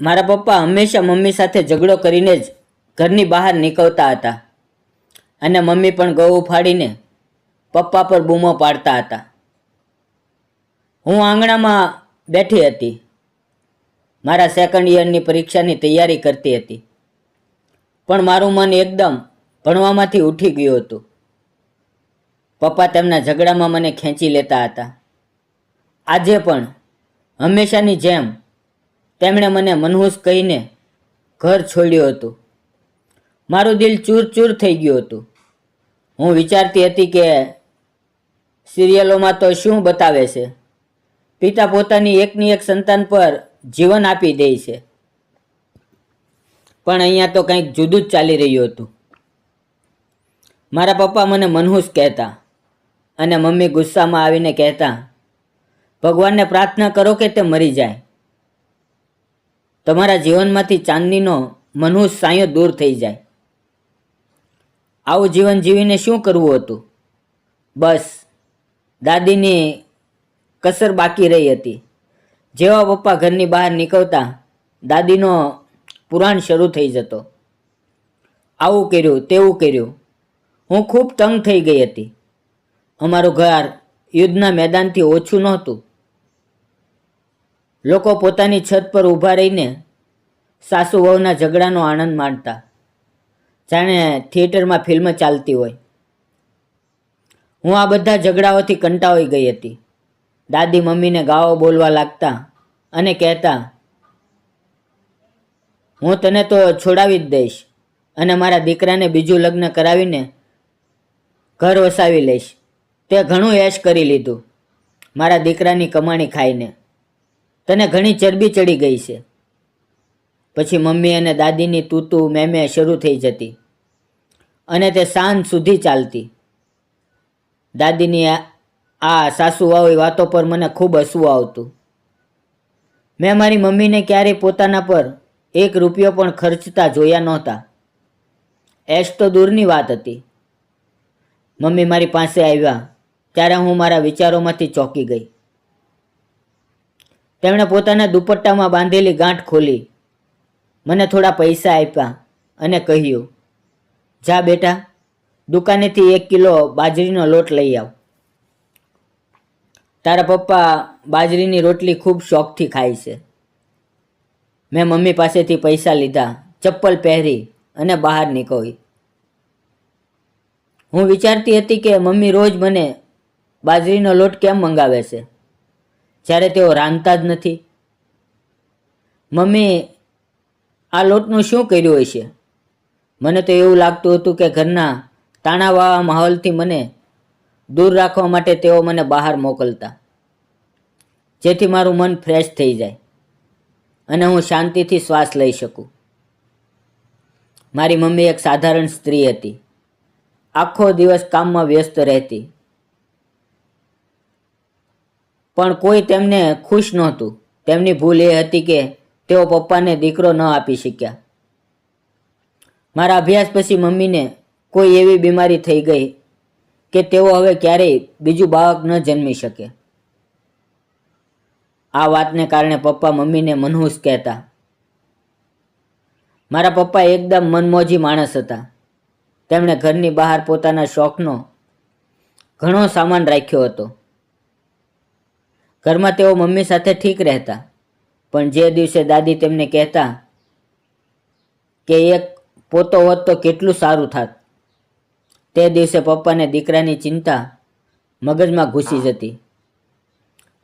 મારા પપ્પા હંમેશા મમ્મી સાથે ઝઘડો કરીને જ ઘરની બહાર નીકળતા હતા. અને મમ્મી પણ ગૌ ફાડીને પપ્પા પર બૂમો પાડતા હતા. હું આંગણામાં બેઠી હતી. મારા સેકન્ડ યરની પરીક્ષાની તૈયારી કરતી હતી. પણ મારું મન એકદમ ભણવામાંથી ઉઠી ગયું હતું. પપ્પા તેમના ઝઘડામાં મને ખેંચી લેતા હતા. આજે પણ હંમેશાની જેમ તેમણે મને મનહૂસ કહીને ઘર છોડ્યું હતું. મારું દિલ ચૂર ચૂર થઈ ગયું હતું. હું વિચારતી હતી કે સિરિયલોમાં તો શું બતાવે છે? પિતા પોતાની એકની એક સંતાન પર જીવન આપી દે છે. પણ અહીંયા તો કંઈક જુદું જ ચાલી રહ્યું હતું. મારા પપ્પા મને મનહૂસ કહેતા અને મમ્મી ગુસ્સામાં આવીને કહેતા, ભગવાનને પ્રાર્થના કરો કે તે મરી જાય. તમારા જીવનમાંથી ચાંદનીનો મનહૂસ સાયો દૂર થઈ જાય. આવું જીવન જીવીને શું કરવું હતું? બસ, દાદીની કસર બાકી રહી હતી. જેવા પપ્પા ઘરની બહાર નીકળતા દાદીનો પુરાણ શરૂ થઈ જતો. આવું કર્યું, તેવું કર્યું. હું ખૂબ તંગ થઈ ગઈ હતી. અમારું ઘર યુદ્ધના મેદાનથી ઓછું નહોતું. લોકો પોતાની છત પર ઊભા રહીને સાસુ વહુના ઝઘડાનો આનંદ માણતા. જાણે થિયેટરમાં ફિલ્મ ચાલતી હોય. હું આ બધા ઝઘડાઓથી કંટાળી ગઈ હતી. દાદી મમ્મીને ગાવો બોલવા લાગતા અને કહેતા, હું તને તો છોડાવી જ દઈશ અને મારા દીકરાને બીજું લગ્ન કરાવીને ઘર વસાવી લઈશ. તે ઘણું એશ કરી લીધું. મારા દીકરાની કમાણી ખાઈને. તને ઘણી ચરબી ચડી ગઈ છે. પછી મમ્મી અને દાદીની તૂતું, મેમે શરૂ થઈ જતી. અને તે સાંજ સુધી ચાલતી. દાદીની આ- સાસુવાઓની વાતો પર મને ખૂબ હસવું આવતું. મેં મારી મમ્મીને ક્યારેય પોતાના પર એક રૂપિયો પણ ખર્ચતા જોયા નહોતા. એશ તો દૂરની વાત હતી. મમ્મી મારી પાસે આવ્યા, ત્યારે હું મારા વિચારોમાંથી ચોંકી ગઈ. તેમણે પોતાના દુપટ્ટામાં બાંધેલી ગાંઠ ખોલી. મને થોડા પૈસા આપ્યા અને કહ્યું, જા બેટા, દુકાનેથી એક કિલો બાજરીનો લોટ લઈ આવ. તારા પપ્પા બાજરીની રોટલી ખૂબ શોખથી ખાય છે. મેં મમ્મી પાસેથી પૈસા લીધા, ચપ્પલ પહેરી અને બહાર નીકળી. હું વિચારતી હતી કે મમ્મી રોજ મને બાજરીનો લોટ કેમ મંગાવે છે. જ્યારે તેઓ રાંધતા જ નથી. મમ્મી, આ લોટનું શું કર્યું હશે મને તો એવું લાગતું હતું કે ઘરના તાણાવાળા માહોલથી મને દૂર રાખવા માટે તેઓ મને બહાર મોકલતા, જેથી મારું મન ફ્રેશ થઈ જાય અને હું શાંતિથી શ્વાસ લઈ શકું. મારી મમ્મી એક સાધારણ સ્ત્રી હતી. આખો દિવસ કામમાં વ્યસ્ત રહેતી. પણ કોઈ તેમને ખુશ નહોતું. તેમની ભૂલ એ હતી કે તેઓ પપ્પાને દીકરો ન આપી શક્યા. મારા અભ્યાસ પછી મમ્મીને કોઈ એવી બીમારી થઈ ગઈ કે તેઓ હવે ક્યારેય બીજું બાળક ન જન્મી શકે. આ વાતને કારણે પપ્પા મમ્મીને મનહૂસ કહેતા. મારા પપ્પા એકદમ મનમોજી માણસ હતા. તેમણે ઘરની બહાર પોતાના શોખનો ઘણો સામાન રાખ્યો હતો. ઘરમાં તેઓ મમ્મી સાથે ઠીક રહેતા. પણ જે દિવસે દાદી તેમને કહેતા કે એક પોતો હોત તો કેટલું સારું થાત. તે દિવસે પપ્પાને દીકરાની ચિંતા મગજમાં ઘૂસી જતી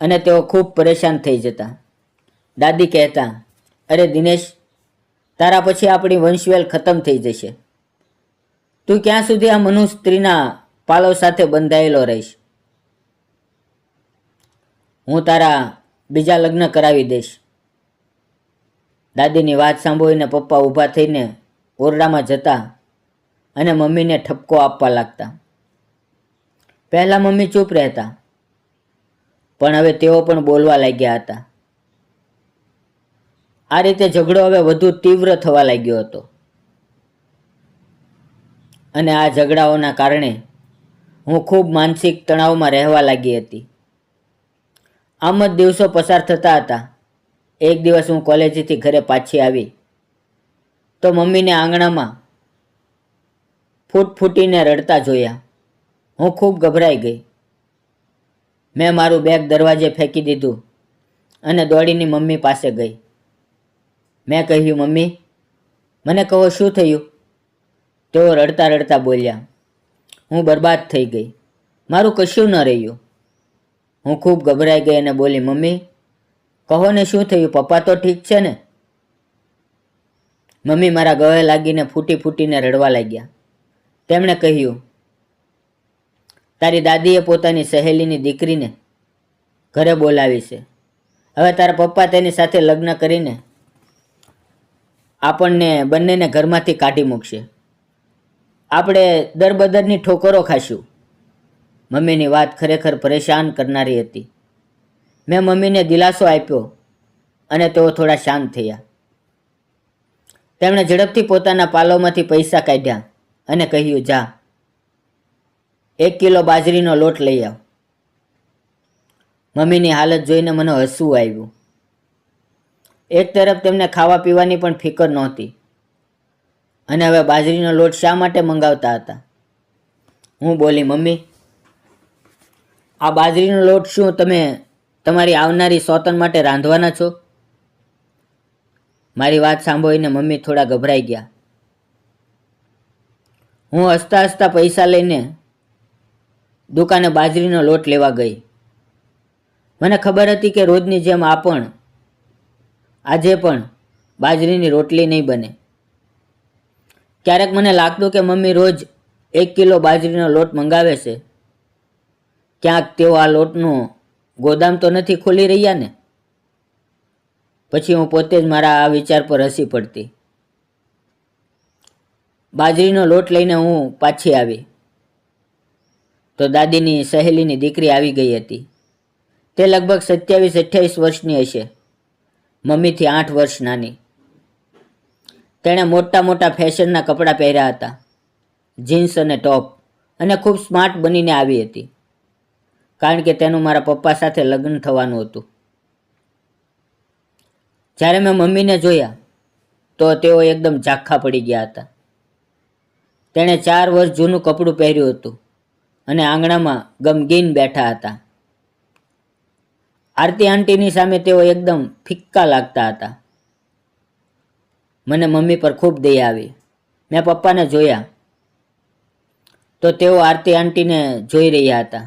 અને તેઓ ખૂબ પરેશાન થઈ જતા. દાદી કહેતા, અરે દિનેશ, તારા પછી આપણી વંશવેલ ખતમ થઈ જશે. તું ક્યાં સુધી આ મનુ સ્ત્રીના પાલવ સાથે બંધાયેલો રહીશ? હું તારા બીજા લગ્ન કરાવી દઈશ. દાદીની વાત સાંભળીને પપ્પા ઊભા થઈને ઓરડામાં જતા અને મમ્મીને ઠપકો આપવા લાગતા. પહેલાં મમ્મી ચૂપ રહેતા, પણ હવે તેઓ પણ બોલવા લાગ્યા હતા. આ રીતે ઝઘડો હવે વધુ તીવ્ર થવા લાગ્યો હતો. અને આ ઝઘડાઓના કારણે હું ખૂબ માનસિક તણાવમાં રહેવા લાગી હતી. આમ જ દિવસો પસાર થતા હતા. એક દિવસ હું કોલેજથી ઘરે પાછી આવી. તો મમ્મીને આંગણામાં ફૂટ ફૂટીને રડતા જોયા. હું ખૂબ ગભરાઈ ગઈ. મેં મારું બેગ દરવાજે ફેંકી દીધું અને દોડીની મમ્મી પાસે ગઈ. મેં કહ્યું, મમ્મી, મને કહો, શું થયું? તેઓ રડતા રડતા બોલ્યા, હું બરબાદ થઈ ગઈ. મારું કશું ન રહ્યું. હું ખૂબ ગભરાઈ ગઈ અને બોલી, મમ્મી, કહો ને શું થયું? પપ્પા તો ઠીક છે ને? મમ્મી મારા ગળે લાગીને ફૂટી ફૂટીને રડવા લાગ્યા. તેમણે કહ્યું, તારી દાદીએ પોતાની સહેલીની દીકરીને ઘરે બોલાવી છે. હવે તારા પપ્પા તેની સાથે લગ્ન કરીને આપણને બંનેને ઘરમાંથી કાઢી મૂકશે. આપણે દરબદરની ઠોકરો ખાશું. મમ્મીની વાત ખરેખર પરેશાન કરનારી હતી. મેં મમ્મીને દિલાસો આપ્યો અને તેઓ થોડા શાંત થયા. તેમણે ઝડપથી પોતાના પાલોમાંથી પૈસા કાઢ્યા અને કહ્યું, જા, એક કિલો બાજરીનો લોટ લઈ આવ. મમ્મીની હાલત જોઈને મને હસવું આવ્યું. એક તરફ તેમને ખાવા પીવાની પણ ફિકર નહોતી અને હવે બાજરીનો લોટ શા માટે મંગાવતા હતા? હું બોલી, મમ્મી આ બાજરીનો લોટ શું તમે તમારી આવનારી સોતન માટે રાંધવાના છો? મારી વાત સાંભળીને મમ્મી થોડા ગભરાઈ ગયા. હું હસતા હસતા પૈસા લઈને દુકાને બાજરીનો લોટ લેવા ગઈ. મને ખબર હતી કે રોજની જેમ આ પણ, આજે પણ બાજરીની રોટલી નહીં બને. ક્યારેક મને લાગતું કે મમ્મી રોજ એક કિલો બાજરીનો લોટ મંગાવે છે. ક્યાંક તેઓ આ લોટનું ગોદામ તો નથી ખોલી રહ્યા ને? પછી હું પોતે જ મારા આ વિચાર પર હસી પડતી. બાજરીનો લોટ લઈને હું પાછી આવી. તો દાદીની સહેલીની દીકરી આવી ગઈ હતી. તે લગભગ સત્યાવીસ, અઠ્યાવીસ વર્ષની હશે. મમ્મીથી આઠ વર્ષ નાની. તેણે મોટા મોટા ફેશનના કપડાં પહેર્યા હતા. જીન્સ અને ટોપ. અને ખૂબ સ્માર્ટ બનીને આવી હતી. કારણ કે તેનું મારા પપ્પા સાથે લગ્ન થવાનું હતું. જ્યારે મેં મમ્મીને જોયા, તો તેઓ એકદમ ઝાંખા પડી ગયા હતા. તેણે ચાર વર્ષ જૂનું કપડું પહેર્યું હતું અને આંગણામાં ગમગીન બેઠા હતા. આરતી આંટીની સામે તેઓ એકદમ ફિક્કા લાગતા હતા. મને મમ્મી પર ખૂબ દયા આવી. મેં પપ્પાને જોયા, તો તેઓ આરતી આંટીને જોઈ રહ્યા હતા.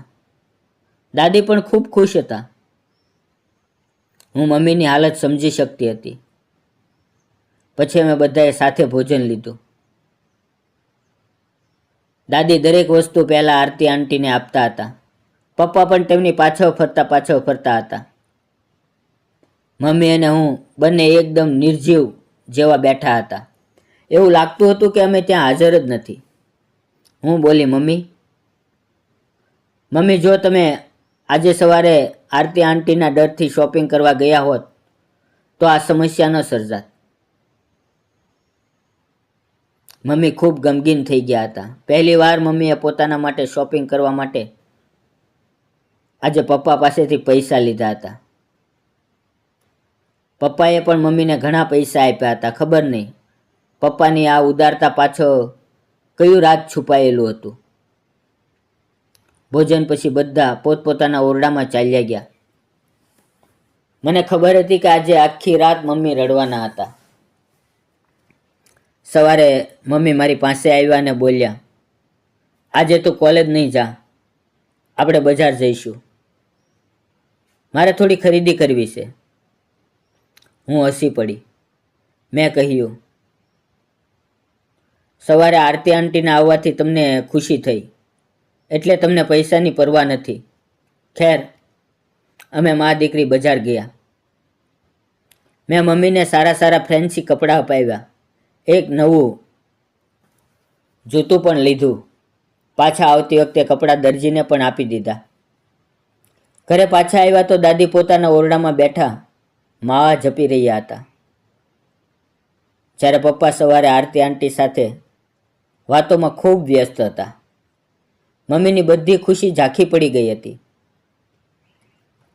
દાદી પણ ખૂબ ખુશ હતા. હું મમ્મીની હાલત સમજી શકતી હતી. પછી અમે બધાએ સાથે ભોજન લીધું. દાદી દરેક વસ્તુ પહેલાં આરતી આંટીને આપતા હતા. પપ્પા પણ તેમની પાછળ ફરતા પાછળ ફરતા હતા. મમ્મી અને હું બંને એકદમ નિર્જીવ જેવા બેઠા હતા. એવું લાગતું હતું કે અમે ત્યાં હાજર જ નથી. હું બોલી, મમ્મી મમ્મી, જો તમે આજે સવારે આરતી આંટીના ડરથી શોપિંગ કરવા ગયા હોત, તો આ સમસ્યા ન સર્જાત. મમ્મી ખૂબ ગમગીન થઈ ગયા હતા. પહેલી વાર મમ્મીએ પોતાના માટે શોપિંગ કરવા માટે આજે પપ્પા પાસેથી પૈસા લીધા હતા. પપ્પાએ પણ મમ્મીને ઘણા પૈસા આપ્યા હતા, ખબર નહીં. પપ્પાની આ ઉદારતા પાછળ કયું રાજ છુપાયેલું હતું? ભોજન પછી બધા પોતપોતાના ઓરડામાં ચાલ્યા ગયા. મને ખબર હતી કે આજે આખી રાત મમ્મી રડવાના હતા. સવારે મમ્મી મારી પાસે આવ્યા અને બોલ્યા, આજે તું કોલેજ નહીં જા, આપણે બજાર જઈશું. મારે થોડી ખરીદી કરવી છે. હું હસી પડી. મેં કહ્યું, સવારે આરતી આંટીના આવવાથી તમને ખુશી થઈ. એટલે તમને પૈસાની પરવા નથી. ખેર, અમે મા દીકરી બજાર ગયા. મેં મમ્મીને સારા સારા ફેન્સી કપડાં અપાવ્યા. એક નવું જૂતું પણ લીધું. પાછા આવતી વખતે કપડાં દરજીને પણ આપી દીધા. ઘરે પાછા આવ્યા તો દાદી પોતાના ઓરડામાં બેઠા. માવા જપી રહ્યા હતા. જ્યારે પપ્પા સવારે આરતી આંટી સાથે વાતોમાં ખૂબ વ્યસ્ત હતા. મમ્મીની બધી ખુશી ઝાંખી પડી ગઈ હતી.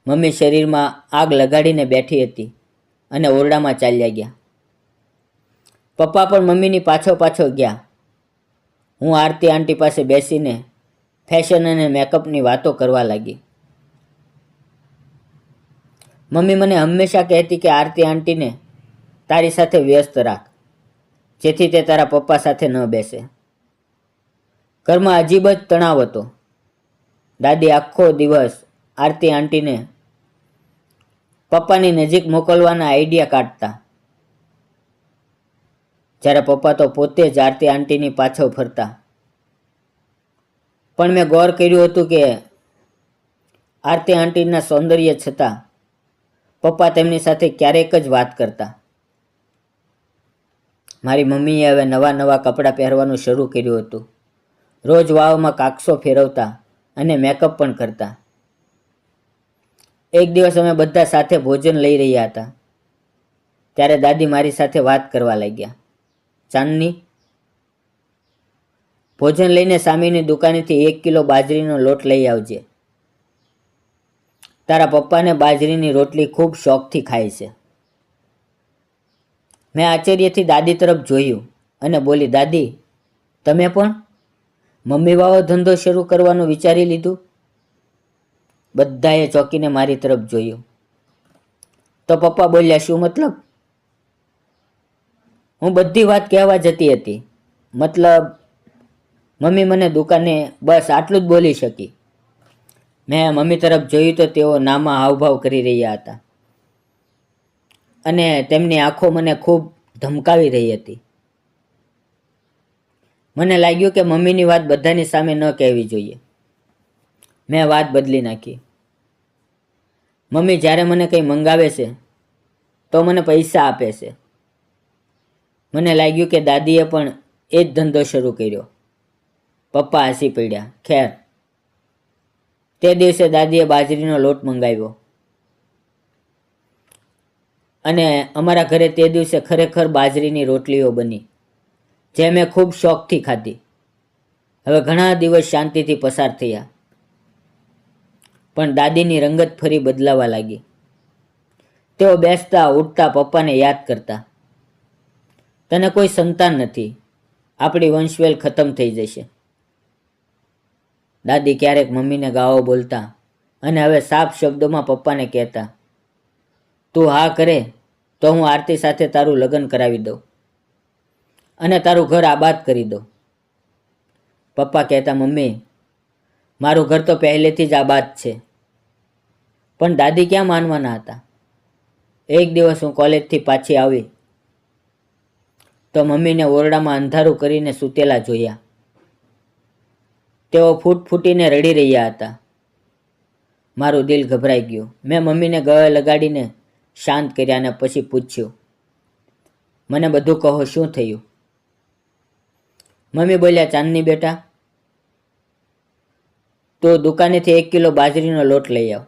મમ્મી શરીરમાં આગ લગાડીને બેઠી હતી અને ઓરડામાં ચાલ્યા ગયા. પપ્પા પણ મમ્મીની પાછો પાછો ગયા. હું આરતી આંટી પાસે બેસીને ફેશન અને મેકઅપની વાતો કરવા લાગી. મમ્મી મને હંમેશા કહેતી કે, આરતી આંટીને તારી સાથે વ્યસ્ત રાખ, જેથી તે તારા પપ્પા સાથે ન બેસે. ઘરમાં અજીબ જ તણાવ હતો. દાદી આખો દિવસ આરતી આંટીને પપ્પાની નજીક મોકલવાના આઈડિયા કાઢતા. જ્યારે પપ્પા તો પોતે જ આરતી આંટીની પાછળ ફરતા. પણ મેં ગૌર કર્યું હતું કે આરતી આંટીના સૌંદર્ય છતાં પપ્પા તેમની સાથે ક્યારેક જ વાત કરતા. મારી મમ્મીએ હવે નવા નવા કપડાં પહેરવાનું શરૂ કર્યું હતું. રોજ વાવમાં કાકસો ફેરવતા અને મેકઅપ પણ કરતા. એક દિવસ અમે બધા સાથે ભોજન લઈ રહ્યા હતા. ત્યારે દાદી મારી સાથે વાત કરવા લાગ્યા. ચાંદની, ભોજન લઈને સામેની દુકાનેથી એક કિલો બાજરીનો લોટ લઈ આવજે. તારા પપ્પાને બાજરીની રોટલી ખૂબ શોખથી ખાય છે. મેં આશ્ચર્યથી દાદી તરફ જોયું અને બોલી, દાદી, તમે પણ મમ્મી વાવો ધંધો શરૂ કરવાનું વિચારી લીધું. બધાએ ચોંકીને મારી તરફ જોયું. તો પપ્પા બોલ્યા, શું મતલબ? હું બધી વાત કહેવા જતી હતી. મતલબ, મમ્મી મને દુકાને બસ આટલું જ બોલી શકી. મેં મમ્મી તરફ જોયું તો તેઓ નામાં હાવભાવ કરી રહ્યા હતા. અને તેમની આંખો મને ખૂબ ધમકાવી રહી હતી. મને લાગ્યું કે મમ્મીની વાત બધાની સામે ન કહેવી જોઈએ. મેં વાત બદલી નાખી. મમ્મી જ્યારે મને કંઈ મંગાવે છે, તો મને પૈસા આપે છે. મને લાગ્યું કે દાદીએ પણ એ જ ધંધો શરૂ કર્યો. પપ્પા હસી પડ્યા. ખેર. તે દિવસે દાદીએ બાજરીનો લોટ મંગાવ્યો. અને અમારા ઘરે તે દિવસે ખરેખર બાજરીની રોટલીઓ બની. જે મેં ખૂબ શોખથી ખાધી. હવે ઘણા દિવસ શાંતિથી પસાર થયા. પણ દાદીની રંગત ફરી બદલાવા લાગી. તેઓ બેસતા, ઉઠતા, પપ્પાને યાદ કરતા. તને કોઈ સંતાન નથી. આપણી વંશવેલ ખતમ થઈ જશે. દાદી ક્યારેક મમ્મીને ગાવો બોલતા અને હવે સાફ શબ્દોમાં પપ્પાને કહેતા, તું હા કરે, તો હું આરતી સાથે તારું લગ્ન કરાવી દઉં. અને તારું ઘર આબાદ કરી દઉં પપ્પા કહેતા, મમ્મી, મારું ઘર તો પહેલેથી જ આબાદ છે. પણ દાદી ક્યાં માનવાના હતા? એક દિવસ હું કોલેજથી પાછી આવી તો મમ્મીને ઓરડામાં અંધારું કરીને સૂતેલા જોયા. તેઓ ફૂટ ફૂટીને રડી રહ્યા હતા. મારું દિલ ગભરાઈ ગયું. મેં મમ્મીને ગળે લગાડીને શાંત કર્યા અને પછી પૂછ્યું, મને બધું કહો, શું થયું? મમ્મી બોલ્યા, ચાંદની બેટા, તો દુકાનેથી એક કિલો બાજરીનો લોટ લઈ આવ.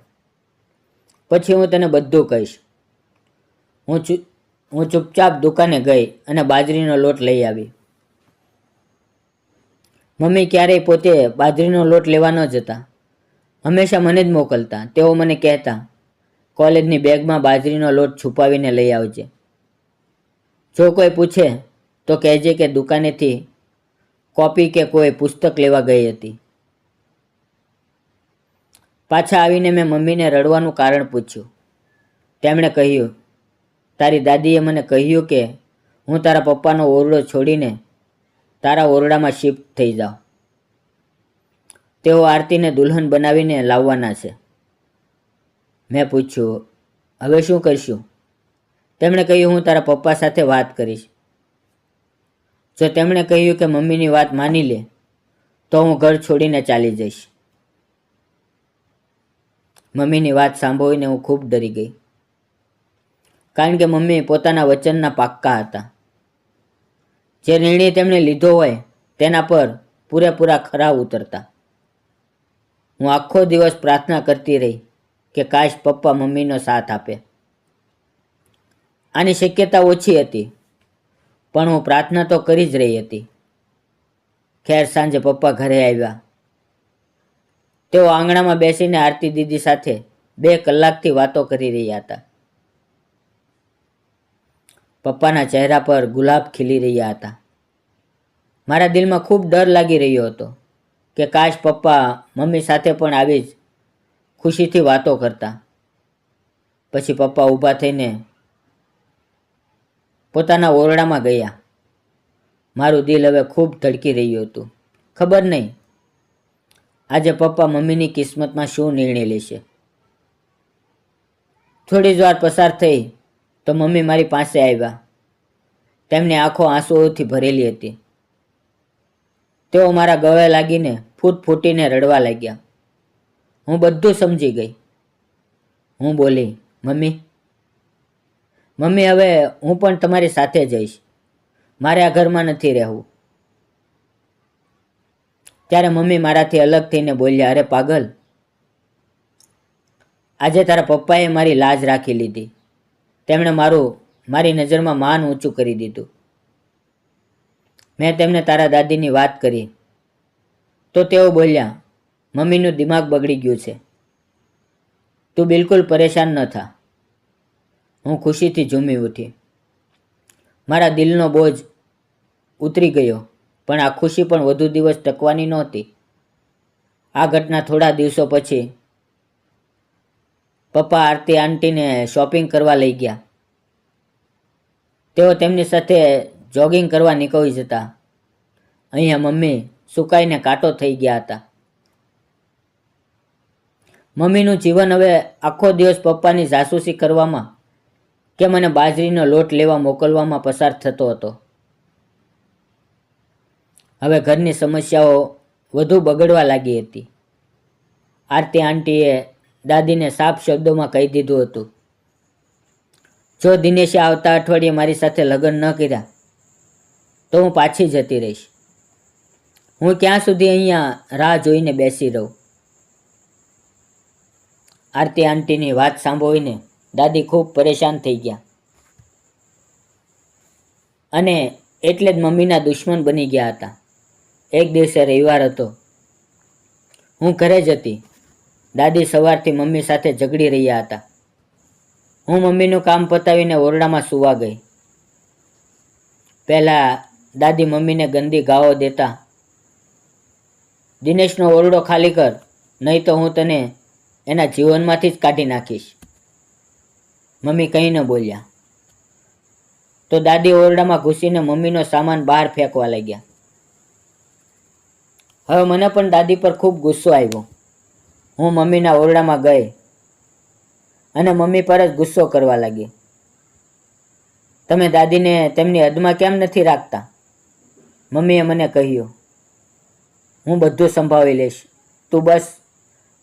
પછી હું તને બધું કહીશ. હું હું ચૂપચાપ દુકાને ગઈ અને બાજરીનો લોટ લઈ આવી. મમ્મી ક્યારેય પોતે બાજરીનો લોટ લેવા ન જતા. હંમેશા મને જ મોકલતા. તેઓ મને કહેતા, કોલેજની બેગમાં બાજરીનો લોટ છુપાવીને લઈ આવજે. જો કોઈ પૂછે, તો કહેજે કે દુકાનેથી કોપી કે કોઈ પુસ્તક લેવા ગઈ હતી. પાછા આવીને મેં મમ્મીને રડવાનું કારણ પૂછ્યું. તેમણે કહ્યું, તારી દાદીએ મને કહ્યું કે હું તારા પપ્પાનો ઓરડો છોડીને તારા ઓરડામાં શિફ્ટ થઈ જાઉં. તેઓ આરતીને દુલ્હન બનાવીને લાવવાના છે. મેં પૂછ્યું, હવે શું કરશું? તેમણે કહ્યું, હું તારા પપ્પા સાથે વાત કરીશ. જો તેમણે કહ્યું કે મમ્મીની વાત માની લે, તો હું ઘર છોડીને ચાલી જઈશ. મમ્મીની વાત સાંભળીને હું ખૂબ ડરી ગઈ. કારણ કે મમ્મી પોતાના વચનના પાક્કા હતા. જે નિર્ણય તેમણે લીધો હોય, તેના પર પૂરેપૂરા ખરા ઉતરતા. હું આખો દિવસ પ્રાર્થના કરતી રહી કે કાશ પપ્પા મમ્મીનો સાથ આપે. આની શક્યતા ઓછી હતી. પણ હું પ્રાર્થના તો કરી જ રહી હતી. ખેર સાંજે પપ્પા ઘરે આવ્યા. તેઓ આંગણામાં બેસીને આરતી દીદી સાથે બે કલાકથી વાતો કરી રહ્યા હતા. પપ્પાના ચહેરા પર ગુલાબ ખીલી રહ્યા હતા. મારા દિલમાં ખૂબ ડર લાગી રહ્યો હતો કે કાશ પપ્પા મમ્મી સાથે પણ આવી જ ખુશીથી વાતો કરતા. પછી પપ્પા ઊભા થઈને પોતાના ઓરડામાં ગયા. મારું દિલ હવે ખૂબ ધડકી રહ્યું હતું. ખબર નહીં, આજે પપ્પા મમ્મીની કિસ્મતમાં શું નિર્ણય લેશે. થોડી જ વાર પસાર થઈ તો મમ્મી મારી પાસે આવ્યા. તેમની આંખો આંસુઓથી ભરેલી હતી. તેઓ મારા ગળે લાગીને ફૂટ ફૂટીને રડવા લાગ્યા. હું બધું સમજી ગઈ. હું બોલી, મમ્મી મમ્મી, હવે હું પણ તમારી સાથે જઈશ. મારે આ ઘરમાં નથી રહેવું. ત્યારે મમ્મી મારાથી અલગ થઈને બોલ્યા, અરે પાગલ, આજે તારા પપ્પાએ મારી લાજ રાખી લીધી. તેમણે મારું, મારી નજરમાં માન ઊંચું કરી દીધું. મેં તેમને તારા દાદીની વાત કરી. તો તેઓ બોલ્યા, મમ્મીનું દિમાગ બગડી ગયું છે. તું બિલકુલ પરેશાન ન થા. હું ખુશીથી ઝૂમી ઉઠી. મારા દિલનો બોજ ઉતરી ગયો, પણ આ ખુશી પણ વધુ દિવસ ટકવાની નહોતી. આ ઘટના થોડા દિવસો પછી પપ્પા આરતી આંટીને શોપિંગ કરવા લઈ ગયા. તેઓ તેમની સાથે જોગિંગ કરવા નીકળી જતા. અહીંયા મમ્મી સુકાઈને કાંટો થઈ ગયા હતા. મમ્મીનું જીવન હવે આખો દિવસ પપ્પાની જાસૂસી કરવામાં કે મને બાજરીનો લોટ લેવા મોકલવામાં પસાર થતો હતો. હવે ઘરની સમસ્યાઓ વધુ બગડવા લાગી હતી. આરતી આંટીએ દાદીને સાફ શબ્દોમાં કહી દીધું હતું, જો દિનેશે આવતા અઠવાડિયે મારી સાથે લગ્ન ન કર્યા, તો હું પાછી જતી રહીશ. હું ક્યાં સુધી અહીંયા રાહ જોઈને બેસી રહું? આરતી આંટીની વાત સાંભળીને દાદી ખૂબ પરેશાન થઈ ગયા. અને એટલે જ મમ્મીના દુશ્મન બની ગયા હતા. એક દિવસે રવિવાર હતો. હું ઘરે જ હતી. દાદી સવારથી મમ્મી સાથે ઝઘડી રહ્યા હતા. હું મમ્મીનું કામ પતાવીને ઓરડામાં સૂવા ગઈ. પહેલાં દાદી મમ્મીને ગંદી ગાવો દેતા, દિનેશનો ઓરડો ખાલી કર, નહીં તો હું તને એના જીવનમાંથી જ કાઢી નાખીશ. મમ્મી કંઈ ન બોલ્યા. તો દાદી ઓરડામાં ઘૂસીને મમ્મીનો સામાન બહાર ફેંકવા લાગ્યા. હવે મને પણ દાદી પર ખૂબ ગુસ્સો આવ્યો. હું મમ્મીના ઓરડામાં ગઈ અને મમ્મી પર જ ગુસ્સો કરવા લાગી. તમે દાદીને તેમની હદમાં કેમ નથી રાખતા? મમ્મીએ મને કહ્યું, હું બધું સંભાળી લઈશ. તું બસ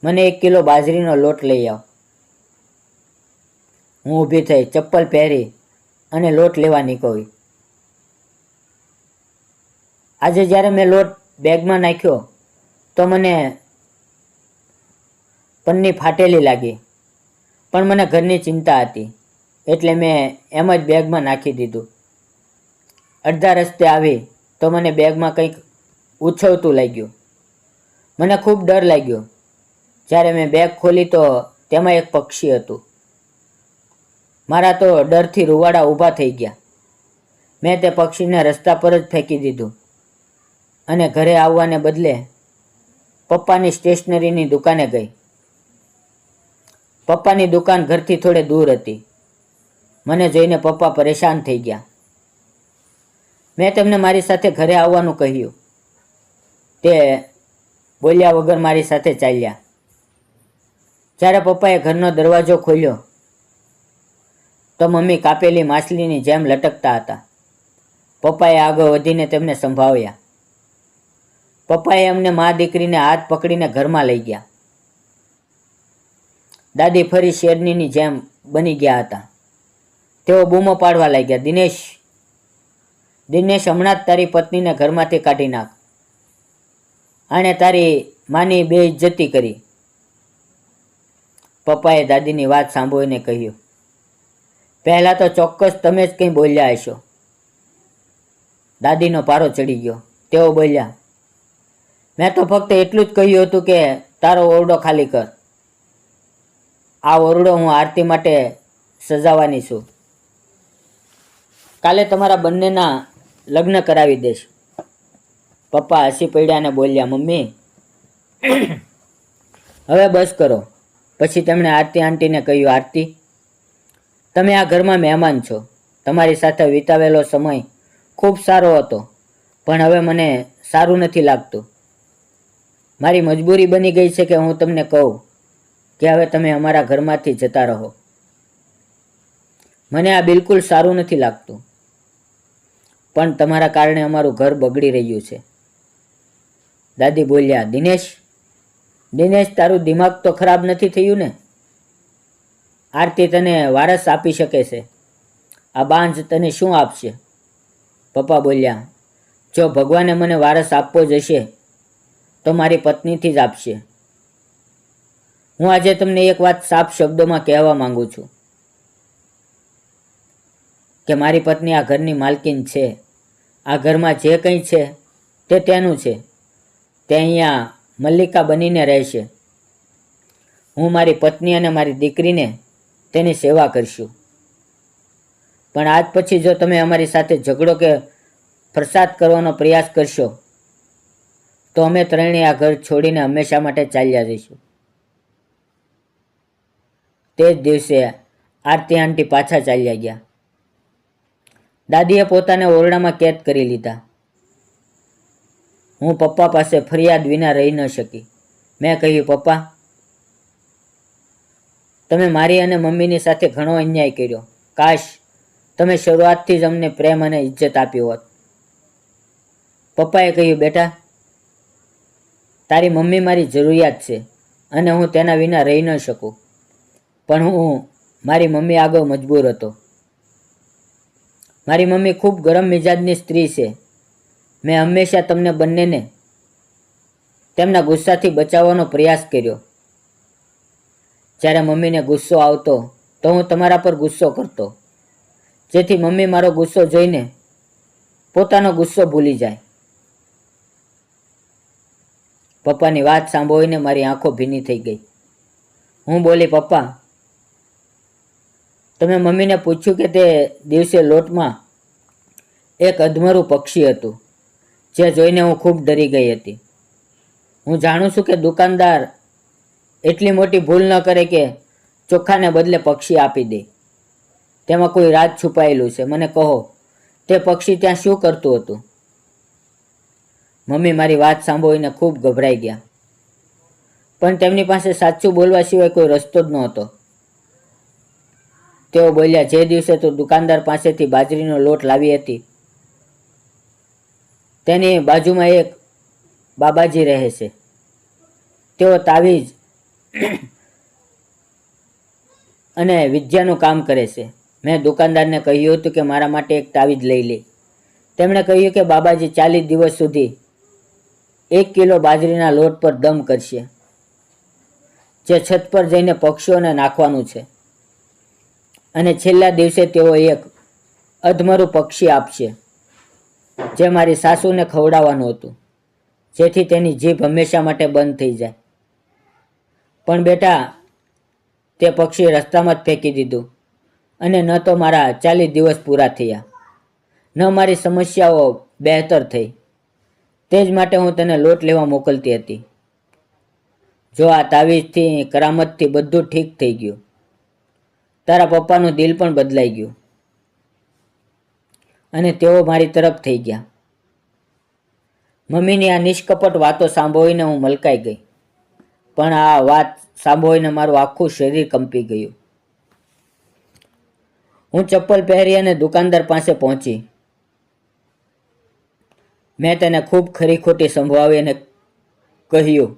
મને એક કિલો બાજરીનો લોટ લઈ આવ. હું ઊભી થઈ ચપ્પલ પહેરી અને લોટ લેવા નીકળી. આજે જ્યારે મેં લોટ બેગમાં નાખ્યો, તો મને પન્ની ફાટેલી લાગી. પણ મને ઘરની ચિંતા હતી, એટલે મેં એમ જ બેગમાં નાખી દીધું. અડધા રસ્તે આવી, તો મને બેગમાં કંઈક ઉછળતું લાગ્યું. મને ખૂબ ડર લાગ્યો. જ્યારે મેં બેગ ખોલી, તો તેમાં એક પક્ષી હતું. મારા તો ડરથી રૂવાડા ઊભા થઈ ગયા. મેં તે પક્ષીને રસ્તા પર જ ફેંકી દીધું. અને ઘરે આવવાને બદલે પપ્પાની સ્ટેશનરીની દુકાને ગઈ. પપ્પાની દુકાન ઘરથી થોડે દૂર હતી. મને જોઈને પપ્પા પરેશાન થઈ ગયા. મેં તેમને મારી સાથે ઘરે આવવાનું કહ્યું. તે બોલ્યા વગર મારી સાથે ચાલ્યા. જ્યારે પપ્પાએ ઘરનો દરવાજો ખોલ્યો તો મમ્મી કાપેલી માછલીની જેમ લટકતા હતા. પપ્પાએ આગળ વધીને તેમને સંભાળ્યા. પપ્પાએ અમને મા દીકરીને હાથ પકડીને ઘરમાં લઈ ગયા. દાદી ફરી શેરનીની જેમ બની ગયા હતા. તેઓ બૂમો પાડવા લાગ્યા, દિનેશ દિનેશ, હમણાં જ તારી પત્નીને ઘરમાંથી કાઢી નાખ. આણે તારી માની બે ઇજ્જતી કરી. પપ્પાએ દાદીની વાત સાંભળીને કહ્યું પહેલાં તો ચોક્કસ તમે જ કંઈ બોલ્યા હશો. દાદીનો પારો ચડી ગયો. તેઓ બોલ્યા, મેં તો ફક્ત એટલું જ કહ્યું હતું કે તારો ઓરડો ખાલી કર. આ ઓરડો હું આરતી માટે સજાવવાની છું. કાલે તમારા બંનેના લગ્ન કરાવી દઈશ. પપ્પા હસી પડ્યા અને બોલ્યા, મમ્મી, હવે બસ કરો. પછી તેમણે આરતી આંટીને કહ્યું, આરતી તમે આ ઘરમાં મહેમાન છો. તમારી સાથે વિતાવેલો સમય ખૂબ સારો હતો, પણ હવે મને સારું નથી લાગતું. મારી મજબૂરી બની ગઈ છે કે હું તમને કહું કે હવે તમે અમારા ઘરમાંથી જતા રહો. મને આ બિલકુલ સારું નથી લાગતું, પણ તમારા કારણે અમારું ઘર બગડી રહ્યું છે. દાદી બોલ્યા, દિનેશ દિનેશ તારું દિમાગ તો ખરાબ નથી થયું ને? આરતી તને વારસ આપી શકે છે. આ બાંજ તને શું આપશે? પપ્પા બોલ્યા, જો ભગવાને મને વારસ આપવો જ હશે, તો મારી પત્નીથી જ આપશે. હું આજે તમને એક વાત સાફ શબ્દોમાં કહેવા માંગુ છું. કે મારી પત્ની આ ઘરની માલકીન છે. આ ઘરમાં જે કંઈ છે, તે તેનું છે. તે અહીંયા મલ્લિકા બનીને રહેશે. હું મારી પત્ની અને મારી દીકરીને તેની સેવા કરશું. પણ આજ પછી જો તમે અમારી સાથે ઝઘડો કે ફરસાદ કરવાનો પ્રયાસ કરશો, તો અમે ત્રણેય આ ઘર છોડીને હંમેશા માટે ચાલ્યા જઈશું. તે જ દિવસે આરતી આંટી પાછા ચાલ્યા ગયા. દાદીએ પોતાને ઓરડામાં કેદ કરી લીધા. હું પપ્પા પાસે ફરિયાદ વિના રહી ન શકી. મેં કહ્યું, પપ્પા તમે મારી અને મમ્મીની સાથે ઘણો અન્યાય કર્યો. કાશ તમે શરૂઆતથી જ અમને પ્રેમ અને ઇજ્જત આપી હોત. પપ્પાએ કહ્યું, બેટા, તારી મમ્મી મારી જરૂરિયાત છે અને હું તેના વિના રહી ન શકું. પણ હું મારી મમ્મી આગળ મજબૂર હતો. મારી મમ્મી ખૂબ ગરમ મિજાજની સ્ત્રી છે. મેં હંમેશા તમને બંનેને તેમના ગુસ્સાથી બચાવવાનો પ્રયાસ કર્યો. જ્યારે મમ્મીને ગુસ્સો આવતો, તો હું તમારા પર ગુસ્સો કરતો. જેથી મમ્મી મારો ગુસ્સો જોઈને પોતાનો ગુસ્સો ભૂલી જાય. પપ્પાની વાત સાંભળીને મારી આંખો ભીની થઈ ગઈ. હું બોલી, પપ્પા, તમે મમ્મીને પૂછ્યું કે તે દિવસે લોટમાં એક અધમરું પક્ષી હતું, જે જોઈને હું ખૂબ ડરી ગઈ હતી. હું જાણું છું કે દુકાનદાર એટલી મોટી ભૂલ ન કરે કે ચોખાને બદલે પક્ષી આપી દે. તેમાં કોઈ રાજ છુપાયેલું છે. મને કહો, તે પક્ષી ત્યાં શું કરતું હતું? મમ્મી મારી વાત સાંભળીને ખૂબ ગભરાઈ ગયા. પણ તેમની પાસે સાચું બોલવા સિવાય કોઈ રસ્તો જ નહોતો. તેઓ બોલ્યા, જે દિવસે તું દુકાનદાર પાસેથી બાજરીનો લોટ લાવી હતી, તેની બાજુમાં એક બાબાજી રહે છે. તેઓ તાવીજ અને વિદ્યાનું કામ કરે છે. મેં દુકાનદારને કહ્યું હતું કે મારા માટે એક તાવીજ લઈ લે. તેમણે કહ્યું કે બાબાજી ચાલીસ દિવસ સુધી એક કિલો બાજરીના લોટ પર દમ કરશે. જે છત પર જઈને પક્ષીઓને નાખવાનું છે. અને છેલ્લા દિવસે તેઓ એક અધમરું પક્ષી આપશે, જે મારી સાસુને ખવડાવવાનું હતું, જેથી તેની જીભ હંમેશા માટે બંધ થઈ જાય. પણ બેટા, તે પક્ષી રસ્તામાં જ ફેંકી દીધું. અને ન તો મારા ચાલીસ દિવસ પૂરા થયા. ન મારી સમસ્યાઓ બહેતર થઈ. તે જ માટે હું તને લોટ લેવા મોકલતી હતી. જો આ તાવીજથી, કરામતથી બધું ઠીક થઈ ગયું. તારા પપ્પાનું દિલ પણ બદલાઈ ગયું. અને તેઓ મારી તરફ થઈ ગયા. મમ્મીની આ નિષ્કપટ વાતો સાંભળીને હું મલકાઈ ગઈ. પણ આ વાત સાંભળીને મારું આખું શરીર કંપી ગયું. હું ચપ્પલ પહેરી અને દુકાનદાર પાસે પહોંચી. મેં તેને ખૂબ ખરી ખોટી સંભળાવી અને કહ્યું,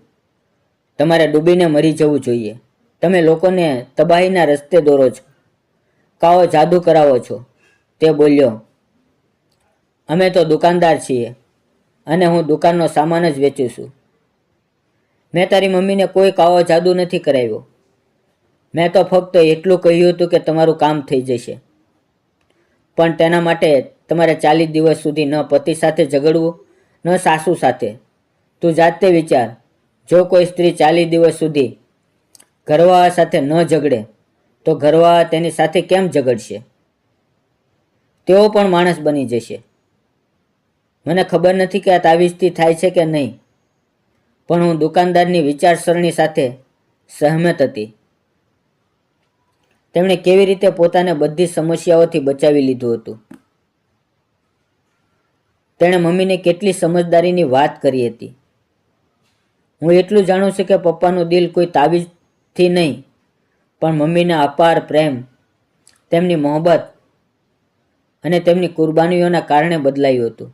તમારે ડૂબીને મરી જવું જોઈએ. તમે લોકોને તબાહીના રસ્તે દોરો છો. કાઓ જાદુ કરાવો છો. તે બોલ્યો, અમે તો દુકાનદાર છીએ અને હું દુકાનનો સામાન જ વેચું છું. મેં તારી મમ્મીને કોઈ કાવો જાદુ નથી કરાવ્યો. મેં તો ફક્ત એટલું કહ્યું હતું કે તમારું કામ થઈ જશે. પણ તેના માટે તમારે ચાલીસ દિવસ સુધી ન પતિ સાથે ઝઘડવું, ન સાસુ સાથે. તું જાતે વિચાર, જો કોઈ સ્ત્રી ચાલીસ દિવસ સુધી ઘરવાળા સાથે ન ઝઘડે, તો ઘરવાળા તેની સાથે કેમ ઝઘડશે? તેઓ પણ માણસ બની જશે. મને ખબર નથી કે આ તાવીજથી થાય છે કે નહીં. પણ હું દુકાનદારની વિચારસરણી સાથે સહમત હતી. તેમણે કેવી રીતે પોતાને બધી સમસ્યાઓથી બચાવી લીધું હતું? તેણે મમ્મીને કેટલી સમજદારીની વાત કરી હતી? હું એટલું જાણું છું કે પપ્પાનું દિલ કોઈ તાવીજથી નહીં, પણ મમ્મીના અપાર પ્રેમ, તેમની મોહબ્બત અને તેમની કુરબાનીઓના કારણે બદલાયું હતું.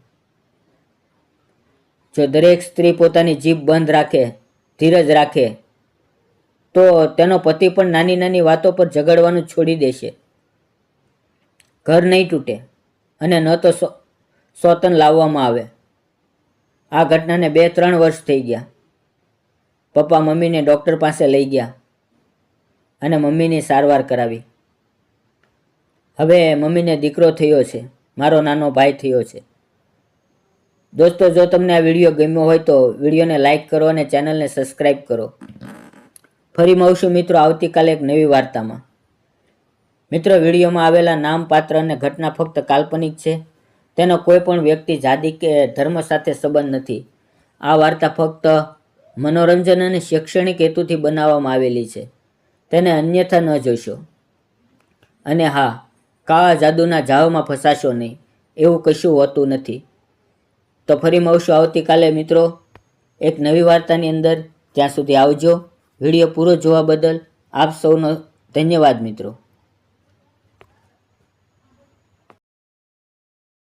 જો દરેક સ્ત્રી પોતાની જીભ બંધ રાખે, ધીરજ રાખે, તો તેનો પતિ પણ નાની નાની વાતો પર ઝઘડવાનું છોડી દેશે. ઘર નહીં તૂટે અને ન તો સોતન લાવવામાં આવે. આ ઘટનાને બે ત્રણ વર્ષ થઈ ગયા. પપ્પા મમ્મીને ડૉક્ટર પાસે લઈ ગયા અને મમ્મીની સારવાર કરાવી. હવે મમ્મીને દીકરો થયો છે, મારો નાનો ભાઈ થયો છે. દોસ્તો, જો તમને આ વીડિયો ગમ્યો હોય તો વિડીયોને લાઇક કરો અને ચેનલને સબસ્ક્રાઈબ કરો. ફરી મળશું મિત્રો આવતીકાલે એક નવી વાર્તામાં. મિત્રો, વિડીયોમાં આવેલા નામ, પાત્ર અને ઘટના ફક્ત કાલ્પનિક છે. તેનો કોઈ પણ વ્યક્તિ, જાતિ કે ધર્મ સાથે સંબંધ નથી. આ વાર્તા ફક્ત મનોરંજન અને શૈક્ષણિક હેતુથી બનાવવામાં આવેલી છે. તેને અન્યથા ન જોશો. અને હા, કાળા જાદુના જાવમાં ફસાશો નહીં. એવું કશું હોતું નથી. તો ફરી મળશું આવતીકાલે, મિત્રો. એક નવી વાર્તાની અંદર. ત્યાં સુધી આવજો. વીડિયો પૂરો જોવા બદલ આપ સૌનો ધન્યવાદ, મિત્રો.